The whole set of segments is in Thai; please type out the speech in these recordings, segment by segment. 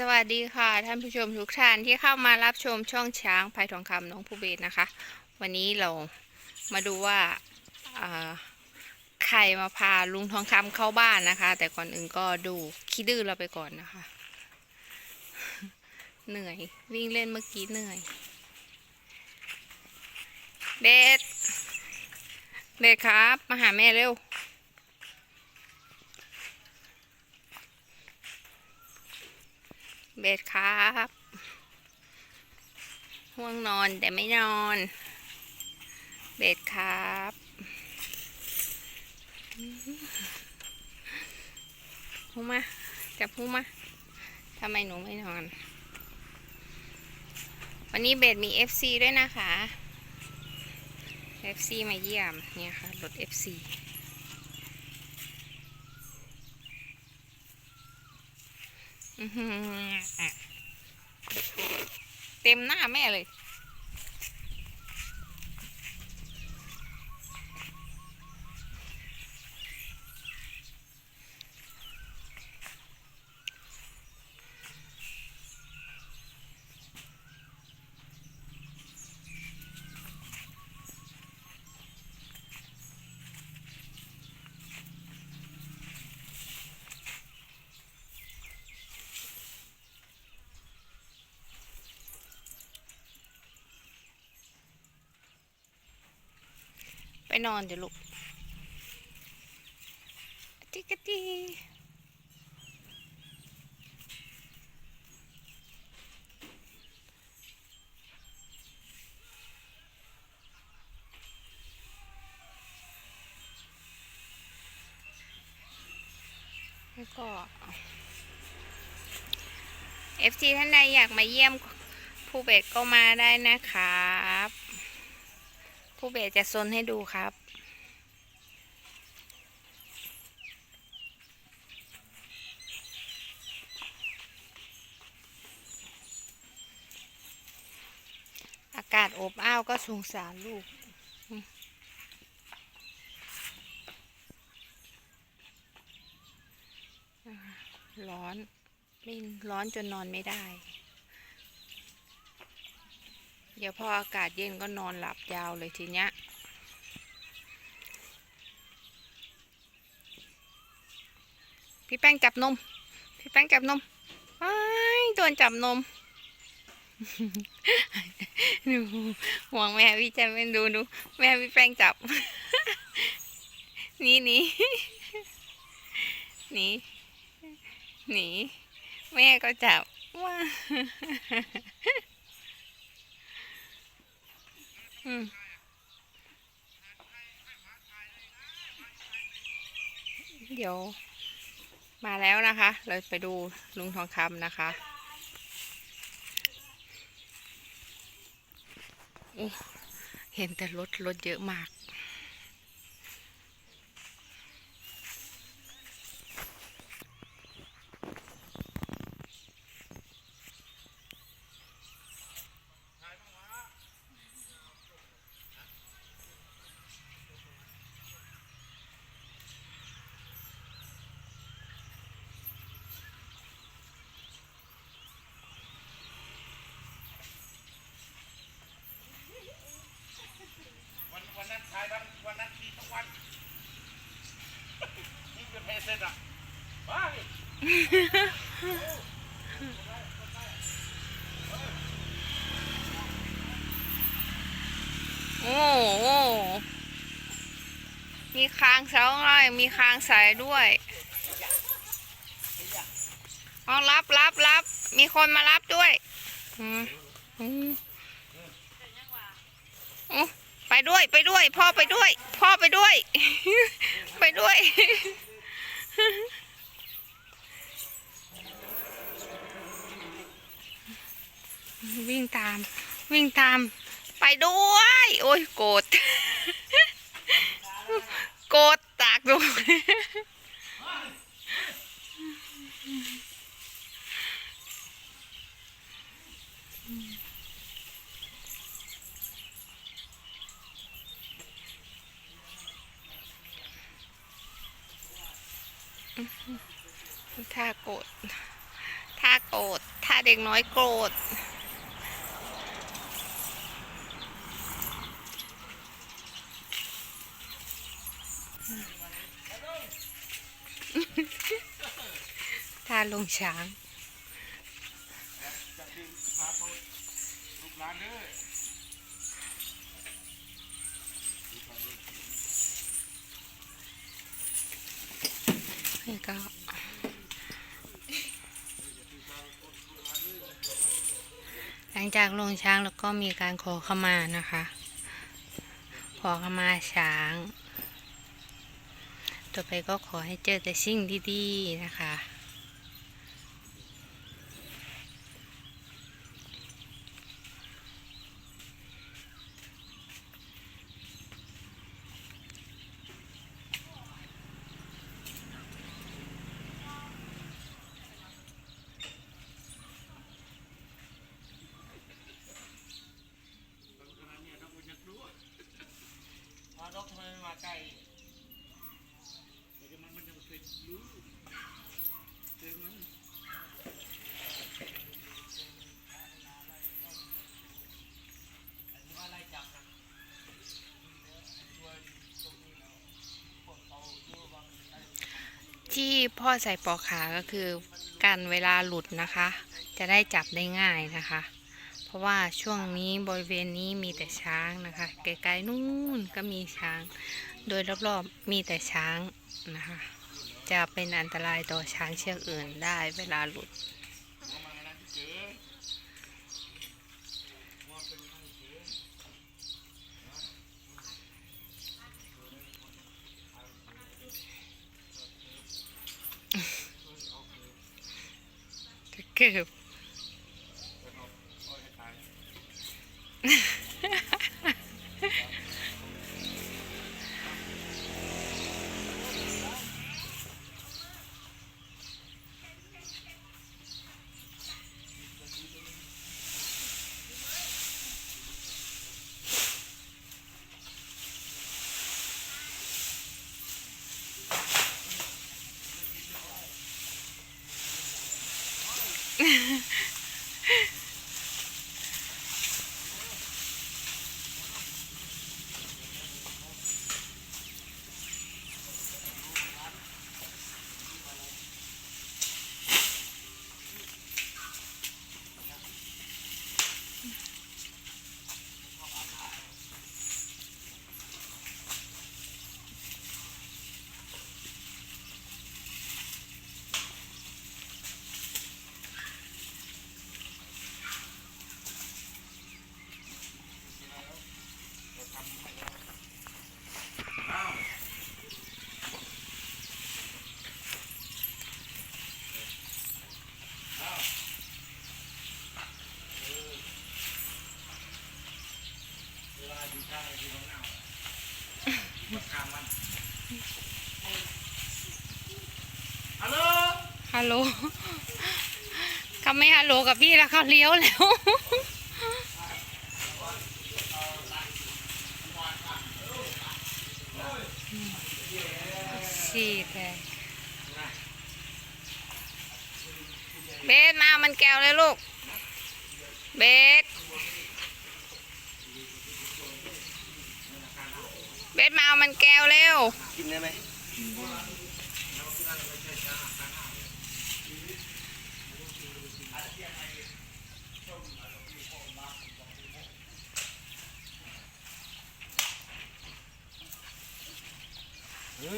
สวัสดีค่ะ ท่านผู้ชมทุกท่านที่เข้ามารับชมช่องช้างภายทองคำน้องผู้เบสนะคะ วันนี้เรามาดูว่าใครมาพาลุงทองคำเข้าบ้านนะคะ แต่ก่อนอื่นก็ดูขี้ดื้อเราไปก่อนนะคะ เหนื่อยวิ่งเล่นเมื่อกี้เหนื่อย เดดเดดครับ มาหาแม่เร็ว เบสครับห่วงนอนแต่ไม่นอน เบสครับ พูมาจับพูมาทำไมหนูไม่นอน วันนี้เบสมี FC ด้วยนะคะ FC มาเยี่ยม เนี่ยค่ะรถ FC อื้อหือ เต็มหน้าแม่เลย นอนเดี๋ยวลูกจิกกะจีแล้วก็ FT ท่านใดอยากมาเยี่ยมผู้เบสก็มาได้นะคะ รูเบจะซนให้ดูครับ อากาศอบอ้าวก็สงสารลูกร้อนไม่ร้อนจนนอนไม่ได้ เดี๋ยวพออากาศเย็นก็นอนหลับยาวเลยทีเนี้ยพี่แป้งจับนม พี่แป้งจับนมว้ายโดนจับนมดูห่วงแม่พี่แจะไม่ดูดูแม่พี่แป้งจับหนี่นี่หนี่หนีแม่ก็จับว้า อืมเดี๋ยวมาแล้วนะคะ เราไปดูลุงทองคำนะคะเห็นแต่รถรถเยอะมาก วันวันนั้นถ่ายทั้งวันนั้นขี่ทั้งวันนี่จะเพเสร็จอะว้าย โอ้โหมีคางเสาอะไรมีคางใสด้วยเอารับรับรับ มีคนมารับด้วยอืมอืมอืมไปด้วยไปด้วย พ่อไปด้วย พ่อไปด้วย ไปด้วย วิ่งตาม วิ่งตาม ไปด้วย โอ้ยโกรธโกรธตากดูท่าโกรธท่าโกรธาเด็กน้อยโกรธาลงช้างจะดึงพาเขาลูกหลานเด้อนี่ก็หลังจากลงช้างแล้วก็มีการขอขมานะคะ ขอขมาช้าง ต่อไปก็ขอให้เจอแต่สิ่งดีๆนะคะ พานกทำไมไม่มา ใกล้เดี๋ยวมันมันยังเคยรู้เจอมันที่พ่อใส่ปอกขาก็คือกันเวลาหลุดนะคะ จะได้จับได้ง่ายนะคะ ราะว่าช่วงนี้บริเวณนี้มีแต่ช้างนะคะ ไกลๆนู่นก็มีช้าง โดยรอบๆมีแต่ช้างนะคะ จะเป็นอันตรายต่อช้างเชือกอื่นได้เวลาหลุดเกือบ โอ้ยให้ตาย เวลาอยู่ข้างไอ้ที่น้องเน่ามาข้างมันฮัลโหล ฮั ลโหลเขาไม่ฮัลโหลกับพี่แล้วเขาเลี้ยวแล้วฉีดเลยเบสมาเอามันแก้วเลยลูก เบสเบสมาเอามันแก้วเร็ว กินได้ไหม เอา โอ้ ไม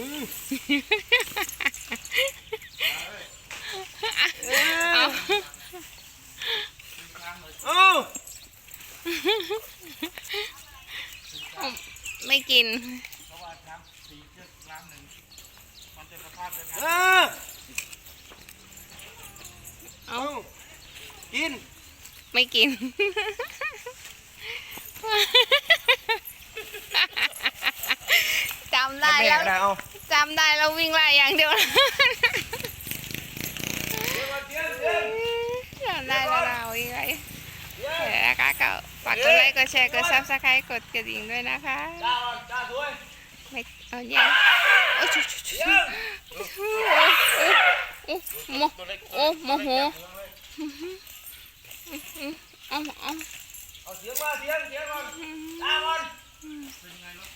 ่กินเพราะว่าช้างสีเชือกล้างหนึ่งมันจะสภาพยังไงเออเอากิน ไม่กิน จำได้แม่แล้วได้เอาจำได้แล้ววิ่งไล่อย่างเดียวจำได้แล้วเราวิ่งไล่เดี๋ยวนะคะก็ฝากกดไลค์กดแชร์กดซับสไครต์กดกระดิ่งด้วยนะคะจ้าจ้าด้วยไม่เอาแย่โอ้ชุชุชุโอ้โอ้โอ้โมโอ้โมโหเอาเอาเอาเสียงมาเสียงเสียงก่อนจ้าก่อนเป็นยังไงวะเอาเสียงก่